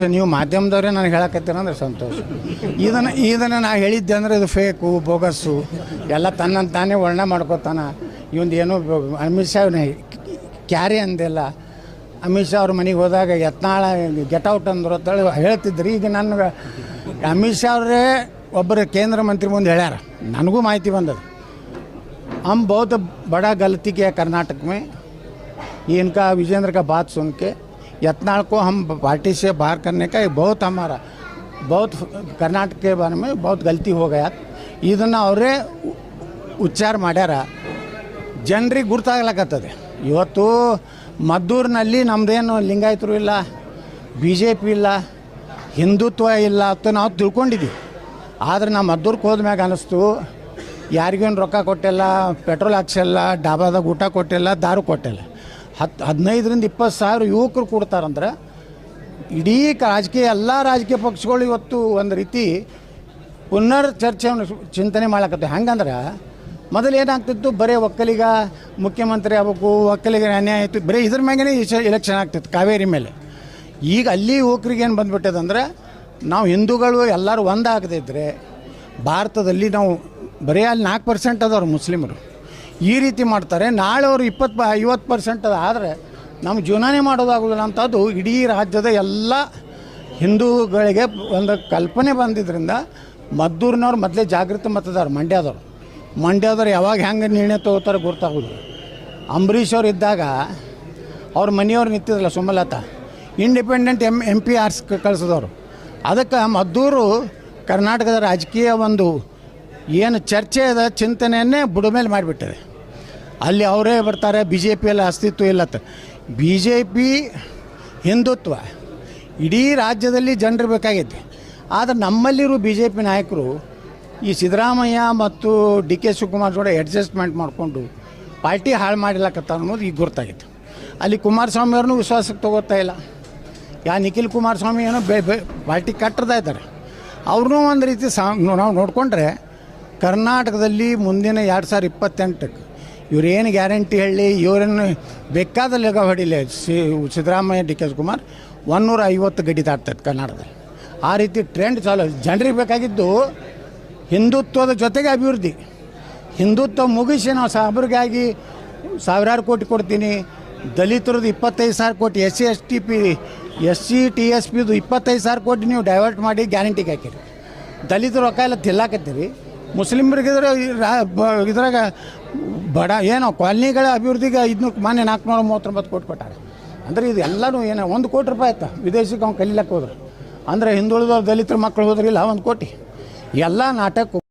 ನೀವು ಮಾಧ್ಯಮದವರೇ ನಾನು ಹೇಳಕತ್ತೀರಂದ್ರೆ ಸಂತೋಷ. ಇದನ್ನು ಇದನ್ನು ನಾ ಹೇಳಿದ್ದೆ ಅಂದ್ರೆ ಇದು ಫೇಕು ಬೋಗಸ್ಸು ಎಲ್ಲ ತನ್ನನ್ನು ತಾನೇ ವರ್ಣ ಮಾಡ್ಕೋತಾನೆ. ಇವಂದು ಏನು ಅಮಿತ್ ಶಾ ಕ್ಯಾರಿ ಅಂದಿಲ್ಲ. ಅಮಿತ್ ಶಾ ಅವ್ರ ಮನೆಗೆ ಹೋದಾಗ ಯತ್ನಾಳ ಗೆಟ್ ಔಟ್ ಅಂದರು ಅಂತೇಳಿ ಹೇಳ್ತಿದ್ರು. ಈಗ ನನಗೆ ಅಮಿತ್ ಶಾ ಅವರೇ ಒಬ್ಬರು ಕೇಂದ್ರ ಮಂತ್ರಿ ಮುಂದೆ ಹೇಳ್ಯಾರ. ನನಗೂ ಮಾಹಿತಿ ಬಂದದ. ಹಮ್ ಬೌದ್ಧ ಬಡ ಗಲ್ತಿಗೆ ಕರ್ನಾಟಕ ಮೇ ಇನ್ಕಾ ವಿಜೇಂದ್ರ ಬಾತ್ ಸುನ್ಕೆ यत्नाल को हम पार्टी से बाहर करने का ये बहुत हमारा बहुत कर्नाटक के बारे में बहुत गलती हो गया ಇದನ್ನು ಅವರೇ ಉಚ್ಚಾರ ಮಾಡ್ಯಾರ ಜನರಿಗೆ ಗುರ್ತಾಗ್ಲಕತ್ತದೆ ಇವತ್ತು ಮದ್ದೂರಿನಲ್ಲಿ ನಮ್ಮದೇನು ಲಿಂಗಾಯತರು ಇಲ್ಲ ಬಿ ಜೆ ಪಿ ಇಲ್ಲ ಹಿಂದುತ್ವ ಇಲ್ಲ ಅಂತ ನಾವು ತಿಳ್ಕೊಂಡಿದ್ದೀವಿ ಆದರೆ ನಾವು ಮದ್ದೂರ್ಗೆ ಹೋದ್ಮ್ಯಾಗ ಅನ್ನಿಸ್ತು ಯಾರಿಗೇನು ರೊಕ್ಕ ಕೊಟ್ಟಿಲ್ಲ ಪೆಟ್ರೋಲ್ ಹಾಕ್ಸಿಲ್ಲ ಡಾಬಾದಾಗ ಊಟ ಕೊಟ್ಟಿಲ್ಲ ದಾರು ಕೊಟ್ಟಿಲ್ಲ ಹತ್ತು ಹದಿನೈದರಿಂದ ಇಪ್ಪತ್ತು ಸಾವಿರ ಯುವಕರು ಕೊಡ್ತಾರಂದ್ರೆ ಇಡೀ ರಾಜಕೀಯ, ಎಲ್ಲ ರಾಜಕೀಯ ಪಕ್ಷಗಳು ಇವತ್ತು ಒಂದು ರೀತಿ ಪುನರ್ ಚರ್ಚೆಯನ್ನು ಚಿಂತನೆ ಮಾಡ್ಲಕತ್ತೆ. ಹಂಗಂದ್ರೆ ಮೊದಲು ಏನಾಗ್ತಿತ್ತು? ಬರೀ ಒಕ್ಕಲಿಗ ಮುಖ್ಯಮಂತ್ರಿ ಆಗ್ಬೇಕು ಒಕ್ಕಲಿಗ ಅನ್ಯಾಯ ಆಯಿತು ಬರೀ ಇದ್ರ ಮ್ಯಾಗೇ ಎಲೆಕ್ಷನ್ ಆಗ್ತಿತ್ತು ಕಾವೇರಿ ಮೇಲೆ. ಈಗ ಅಲ್ಲಿ ಯುವಕರಿಗೆ ಏನು ಬಂದ್ಬಿಟ್ಟದಂದ್ರೆ ನಾವು ಹಿಂದೂಗಳು ಎಲ್ಲರೂ ಒಂದಾಗದಿದ್ದರೆ ಭಾರತದಲ್ಲಿ ನಾವು ಬರೀ ಅಲ್ಲಿ ನಾಲ್ಕು ಪರ್ಸೆಂಟ್ ಅದವ್ರು ಮುಸ್ಲಿಮರು. ಈ ರೀತಿ ಮಾಡ್ತಾರೆ. ನಾಳೆ ಅವರು ಇಪ್ಪತ್ತು ಐವತ್ತು ಪರ್ಸೆಂಟ್ ಆದರೆ ನಮ್ಮ ಜೀವನನೇ ಮಾಡೋದಾಗೋದಿಲ್ಲ ಅಂತದ್ದು ಇಡೀ ರಾಜ್ಯದ ಎಲ್ಲ ಹಿಂದೂಗಳಿಗೆ ಒಂದು ಕಲ್ಪನೆ ಬಂದಿದ್ದರಿಂದ ಮದ್ದೂರಿನವ್ರು ಮೊದಲೇ ಜಾಗೃತ ಮತದಾರ ಮಂಡ್ಯದವ್ರು. ಮಂಡ್ಯದವ್ರು ಯಾವಾಗ ಹೆಂಗೆ ನಿರ್ಣಯ ತೊಗೋತಾರೆ ಗೊತ್ತಾಗೋದು ಅಂಬರೀಷ್ ಅವ್ರು ಇದ್ದಾಗ ಅವ್ರ ಮನೆಯವ್ರು ನಿಂತಿದ್ರಲ್ಲ Sumalatha, independent M M P hours ಕಳಿಸಿದವರು. ಅದಕ್ಕೆ ಮದ್ದೂರು ಕರ್ನಾಟಕದ ರಾಜಕೀಯ ಒಂದು ಏನು ಚರ್ಚೆ ಅದ, ಚಿಂತನೆಯನ್ನೇ ಬುಡಮೇಲೆ ಮಾಡಿಬಿಟ್ಟಿದೆ. ಅಲ್ಲಿ ಅವರೇ ಬರ್ತಾರೆ ಬಿ ಜೆ ಪಿಯಲ್ಲಿ ಅಸ್ತಿತ್ವ ಇಲ್ಲ ಬಿ ಜೆ ಪಿ ಹಿಂದುತ್ವ ಇಡೀ ರಾಜ್ಯದಲ್ಲಿ ಜನರು ಬೇಕಾಗೈತಿ ಆದರೆ ನಮ್ಮಲ್ಲಿರೋ ಬಿ ಜೆ ಪಿ ನಾಯಕರು ಈ ಸಿದ್ದರಾಮಯ್ಯ ಮತ್ತು ಡಿ ಕೆ ಶಿವಕುಮಾರ್ ಜೋಡೆ ಅಡ್ಜಸ್ಟ್ಮೆಂಟ್ ಮಾಡಿಕೊಂಡು ಪಾರ್ಟಿ ಹಾಳು ಮಾಡಿಲ್ಲಕತ್ತ ಅನ್ನೋದು ಈಗ ಗೊತ್ತಾಗಿತ್ತು ಅಲ್ಲಿ ಕುಮಾರಸ್ವಾಮಿ ಅವ್ರನ್ನೂ ವಿಶ್ವಾಸಕ್ಕೆ ತಗೋತಾ ಇಲ್ಲ. ಯಾ ನಿಖಿಲ್ ಕುಮಾರಸ್ವಾಮಿ ಏನೋ ಬೆ ಬೆ ಪಾರ್ಟಿ ಕಟ್ಟದ ಇದ್ದಾರೆ. ಅವ್ರನ್ನೂ ಒಂದು ರೀತಿ ಸಾ ನಾವು ನೋಡಿಕೊಂಡ್ರೆ ಕರ್ನಾಟಕದಲ್ಲಿ ಮುಂದಿನ ಎರಡು ಸಾವಿರ ಇಪ್ಪತ್ತೆಂಟಕ್ಕೆ ಇವರೇನು ಗ್ಯಾರಂಟಿ ಹೇಳಿ, ಇವರನ್ನು ಬೇಕಾದ ಲೆಗ ಹೊಡಿಲೆ C, Siddaramaiah, D K Kumar ಒನ್ನೂರ ಐವತ್ತು ಗಡಿ ದಾಟ್ತದೆ ಕರ್ನಾಟಕದಲ್ಲಿ. ಆ ರೀತಿ ಟ್ರೆಂಡ್ ಚಾಲು. ಜನರಿಗೆ ಬೇಕಾಗಿದ್ದು ಹಿಂದುತ್ವದ ಜೊತೆಗೆ ಅಭಿವೃದ್ಧಿ. ಹಿಂದುತ್ವ ಮುಗಿಸಿ ನಾವು ಸಾಬ್ರಿಗಾಗಿ ಸಾವಿರಾರು ಕೋಟಿ ಕೊಡ್ತೀನಿ. ದಲಿತರದ್ದು ಇಪ್ಪತ್ತೈದು ಸಾವಿರ ಕೋಟಿ S C S T P S C T, S, ಪಿದು ಇಪ್ಪತ್ತೈದು ಸಾವಿರ ಕೋಟಿ ನೀವು ಡೈವರ್ಟ್ ಮಾಡಿ ಗ್ಯಾರಂಟಿಗೆ ಹಾಕಿರಿ. ದಲಿತರು ರೊಕ್ಕ ಎಲ್ಲ ತಿಲ್ಲಾಕತ್ತೀರಿ. ಮುಸ್ಲಿಮ್ರಿಗೆ ಬ- ಇದ್ರಾಗ ಬಡ ಏನೋ ಕಾಲನಿಗಳ ಅಭಿವೃದ್ಧಿಗೆ ಇದನ್ನು ಮಾನ್ಯ ನಾಲ್ಕುನೂರ ಮೂವತ್ತೊಂಬತ್ತು ಕೋಟಿ ಕೊಟ್ಟಾರೆ. ಅಂದರೆ ಇದು ಎಲ್ಲನೂ ಏನೋ ಒಂದು ಕೋಟಿ ರೂಪಾಯಿ ಆಯ್ತಾ? ವಿದೇಶಕ್ಕೆ ಅವ್ನು ಕಲೀಲಕ್ಕೆ ಹೋದ್ರು. ಅಂದರೆ ಹಿಂದುಳಿದವ್ರು ದಲಿತರ ಮಕ್ಕಳು ಹೋದ್ರಿಲ್ಲ, ಒಂದು ಕೋಟಿ. ಎಲ್ಲ ನಾಟಕ